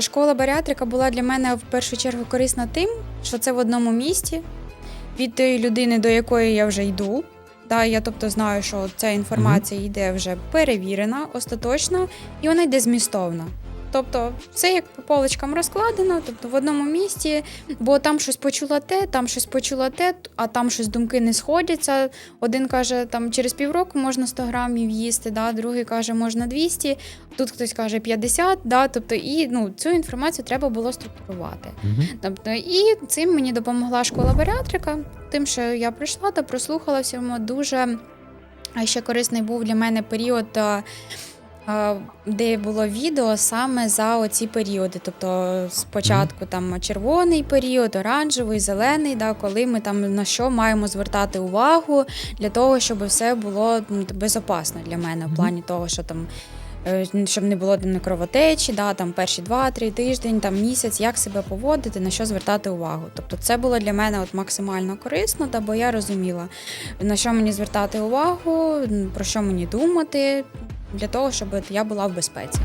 Школа баріатрика була для мене в першу чергу корисна тим, що це в одному місті від тієї людини, до якої я вже йду. Та я тобто знаю, що ця інформація йде вже перевірена, остаточно, і вона йде змістовно. Тобто, все як по полочкам розкладено, тобто в одному місці, бо там щось почула те, там щось почула те, а там щось думки не сходяться. Один каже, там через півроку можна 100 грамів їсти, да, другий каже, можна 200, тут хтось каже 50, да, тобто і ну, цю інформацію треба було структурувати. Мгм. Тобто, і цим мені допомогла школа баріатрика, тим, що я прийшла та прослухала всьому дуже. А ще корисний був для мене період, де було відео саме за оці періоди. Тобто спочатку там червоний період, оранжевий, зелений, да, коли ми там на що маємо звертати увагу для того, щоб все було ну, безопасно для мене, в плані того, що там. е, Щоб не було там кровотечі, да, там перші два-три тиждень, там місяць, як себе поводити, на що звертати увагу. Тобто це було для мене от максимально корисно, та бо я розуміла, на що мені звертати увагу, про що мені думати, для того, щоб я була в безпеці.